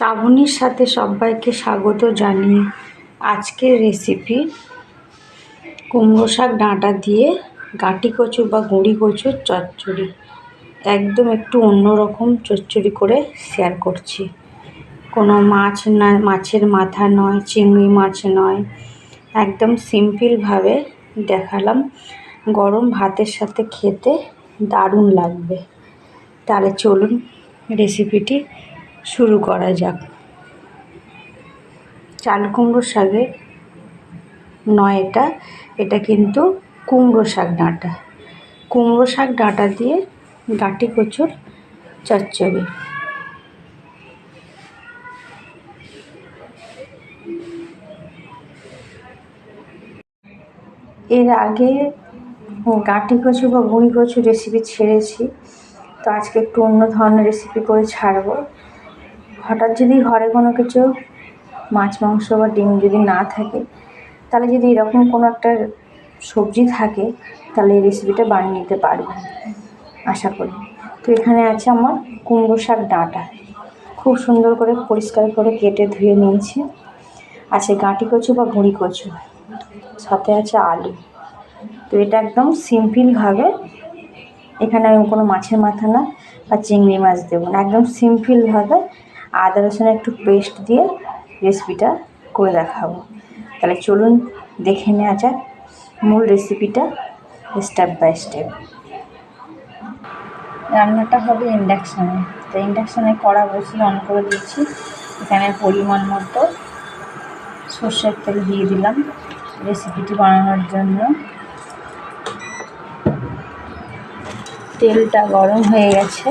শ্রাবণীর সাথে সবাইকে স্বাগত জানিয়ে আজকের রেসিপি কুমড়ো শাক ডাঁটা দিয়ে গাঁটি কচু বা গুঁড়ি কচুর চচ্চড়ি। একদম একটু অন্যরকম চচ্চড়ি করে শেয়ার করছি। কোনো মাছ না, মাছের মাথা নয়, চিংড়ি মাছ নয়। একদম সিম্পলভাবে দেখালাম। গরম ভাতের সাথে খেতে দারুণ লাগবে। তাহলে চলুন রেসিপিটি শুরু করা যাক। চাল কুমড়ো শাকের নয় এটা এটা কিন্তু কুমড়ো শাক ডাঁটা। কুমড়ো শাক ডাঁটা দিয়ে গাঁটি কচুর চচ্চড়ি। এর আগে গাঁটি কচু বা গুঁড়ি কচু রেসিপি ছেড়েছি, তো আজকে একটু অন্য ধরনের রেসিপি করে ছাড়বো। হঠাৎ যদি ঘরে কোনো কিছু মাছ, মাংস বা ডিম যদি না থাকে, তাহলে যদি এরকম কোনো একটা সবজি থাকে, তাহলে এই রেসিপিটা বানিয়ে নিতে পারবেন আশা করি। তো এখানে আছে আমার কুমড়ো শাক ডাঁটা। খুব সুন্দর করে পরিষ্কার করে কেটে ধুয়ে নিয়েছি। আছে গাঁটি কচু বা গুঁড়ি কচু। সাথে আছে আলু। তো এটা একদম সিম্পলভাবে এখানে আমি কোনো মাছের মাথা না বা চিংড়ি মাছ দেবো না। একদম সিম্পলভাবে আদা রসুন একটু পেস্ট দিয়ে রেসিপিটা করে দেখাবো। তাহলে চলুন দেখে নেওয়া যাক মূল রেসিপিটা স্টেপ বাই স্টেপ রান্নাটা হবে ইন্ডাকশানে তো ইন্ডাকশানে কড়া বসিয়ে অন করে দিচ্ছি। এখানে পরিমাণ মতো সর্ষের তেল দিয়ে দিলাম রেসিপিটি বানানোর জন্য। তেলটা গরম হয়ে গেছে।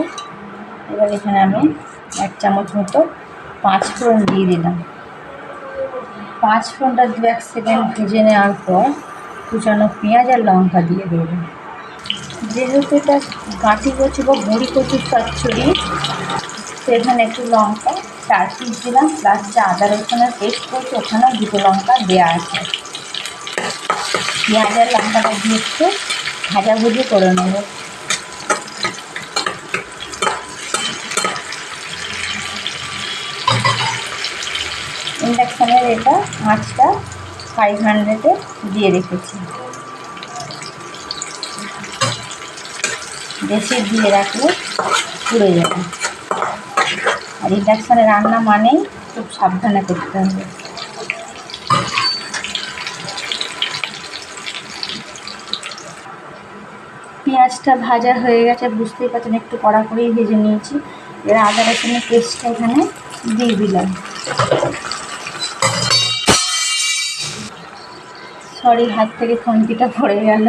এবার এখানে আমি এক চামচ মতো পাঁচ ফোড়ন দিয়ে দিলাম। পাঁচ ফোড়নটা দু এক সেকেন্ড ভেজে নেওয়ার পর কুচানো পেঁয়াজ আর লঙ্কা দিয়ে দেবো। যেহেতু এটা গাঁটি কচু বা বড়ি কচুর চচ্চড়ি, সেখানে একটু লঙ্কা, চার পিস দিলাম প্লাস যে আদা রসুনের পেস্ট করছে, ওখানেও দুটো লঙ্কা দেওয়া আছে। পেঁয়াজের লঙ্কাটা দিয়ে একটু ভাজাভুজি করে নেব। ইন্ডাকশানের এটা আঁচটা ফাইভ হান্ড্রেডে দিয়ে রেখেছি। বেশি দিয়ে রাখলে পুড়ে যাবে। আর ইন্ডাকশানে রান্না মানেই খুব সাবধানে করতে হবে। পেঁয়াজটা ভাজা হয়ে গেছে, বুঝতেই পারছেন একটু কড়া করেই ভেজে নিয়েছি। এবার আদা রসুনের পেস্টটা এখানে দিয়ে দিলাম। সরি, হাত থেকে খন্তিটা পড়ে গেল।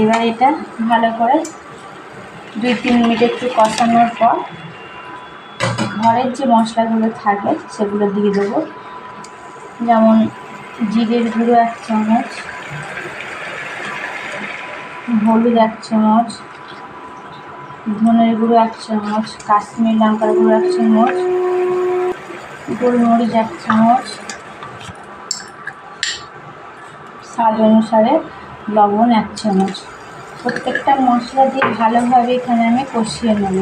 এবার এটা ভালো করে দুই তিন মিনিট একটু কষানোর পর ঘরের যে মশলাগুলো থাকে সেগুলো দিয়ে দেবো। যেমন জিরের গুঁড়ো এক চামচ, হলুদ এক চামচ, ধনের গুঁড়ো এক চামচ, কাশ্মীর লঙ্কার গুঁড়ো এক চামচ, গোলমরিচ এক চামচ স্বাদ অনুসারে লবণ এক চামচ। প্রত্যেকটা মশলা দিয়ে ভালোভাবে এখানে আমি কষিয়ে নেব,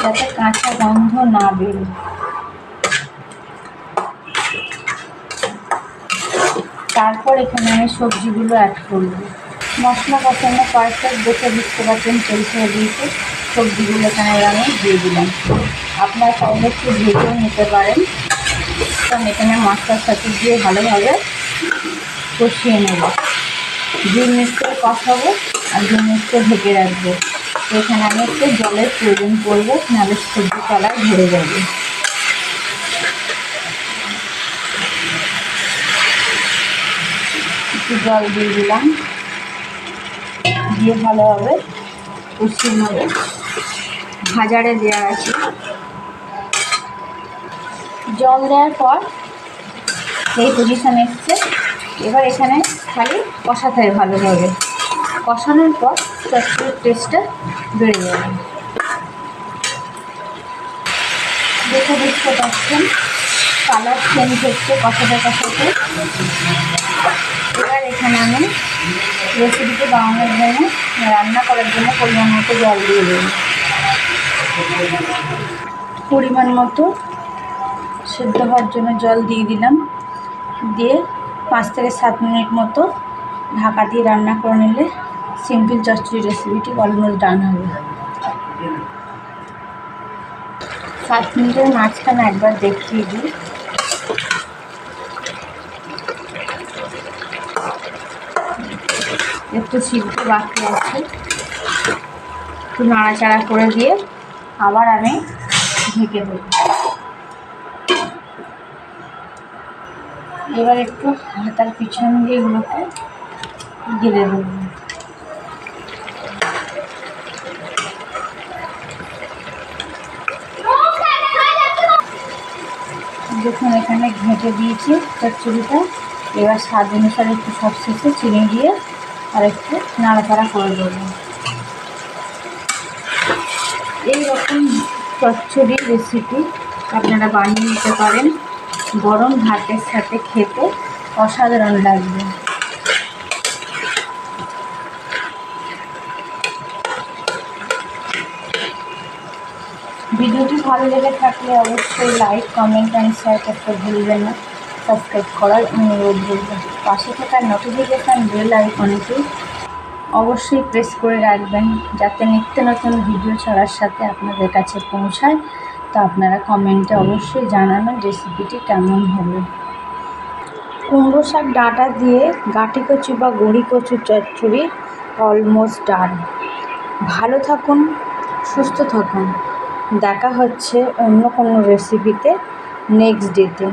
যাতে কাঁচা গন্ধ না বেরোয়। তারপর এখানে আমি সবজিগুলো অ্যাড করব। মশলা কষানো পারফেক্ট দেখে বুঝতে পারছেন তেল ছেড়ে দিয়েছে সবজিগুলো এখানে আমি দিয়ে দিলাম। আপনার চাইলে একটু ভেজেও নিতে পারেন। কারণ এখানে মশলার সাথে দিয়ে ভালোভাবে কষিয়ে নেব। মিনিট করে কষাবো আর মিনিট করে ঢেকে রাখব। এখানে আমি একটু জলের প্রয়োজন করব নাহলে সবজি তলায় ধরে যাবে। একটু জল দিয়ে দিলাম। দিয়ে ভালোভাবে কষিয়ে নেব। ভাজারে দেওয়া আছে। জল দেওয়ার পর এই পজিশান এসছে। এবার এখানে খালি কষাতে ভালোভাবে। কষানোর পর চচ্চড়ির টেস্টটা বেড়ে যাবে দেখে বুঝতে পারছেন, কালার চেঞ্জ হচ্ছে কষাতে কষাতে। এবার এখানে আমি রেসিপিটি বানানোর জন্য রান্না করার জন্য পরিমাণ মতো জল দিয়ে দেবো। পরিমাণ মতো সেদ্ধ হওয়ার জন্য জল দিয়ে দিলাম। দিয়ে পাঁচ থেকে সাত মিনিট মতো ঢাকা দিয়ে রান্না করে নিলে সিম্পল চচ্চড়ি রেসিপিটি অলমোস্ট ডান হবে। সাত মিনিটের মাঝখানে একবার দেখিয়ে দিই। একটু সিদ্ধ বাকি আছে। একটু নাড়াচাড়া করে দিয়ে আবার আমি ঢেকে দেব। এবার একটু হাতার পিছন দিয়ে এগুলোকে গিলে দেবো। দেখুন, এখানে ঘেঁটে দিয়েছি চচ্চড়িটা। এবার স্বাদ অনুসারে একটু সব শেষে চিনি দিয়ে আর একটু নাড়াচাড়া করে দেবো। এইরকম চচ্চড়ির রেসিপি আপনারা বানিয়ে নিতে পারেন। গরম ভাতের সাথে খেতে অসাধারণ লাগবে। ভিডিওটি ভালো লেগে থাকলে অবশ্যই লাইক কমেন্ট অ্যান্ড শেয়ার করতে ভুলবেন না। সাবস্ক্রাইব করার অনুরোধ রইল। পাশে থাকা নোটিফিকেশান বেল আইকনটি অবশ্যই প্রেস করে রাখবেন, যাতে নিত্য নতুন ভিডিও ছাড়ার সাথে আপনাদের কাছে পৌঁছায়। তো আপনারা কমেন্টে অবশ্যই জানাবেন রেসিপিটি কেমন হবে। কুমড়ো শাক ডাটা দিয়ে গাঁটি কচু বা গড়ি কচু চচ্চড়ি অলমোস্ট ডান ভালো থাকুন, সুস্থ থাকুন। দেখা হচ্ছে অন্য কোনো রেসিপিতে নেক্সট ডেতে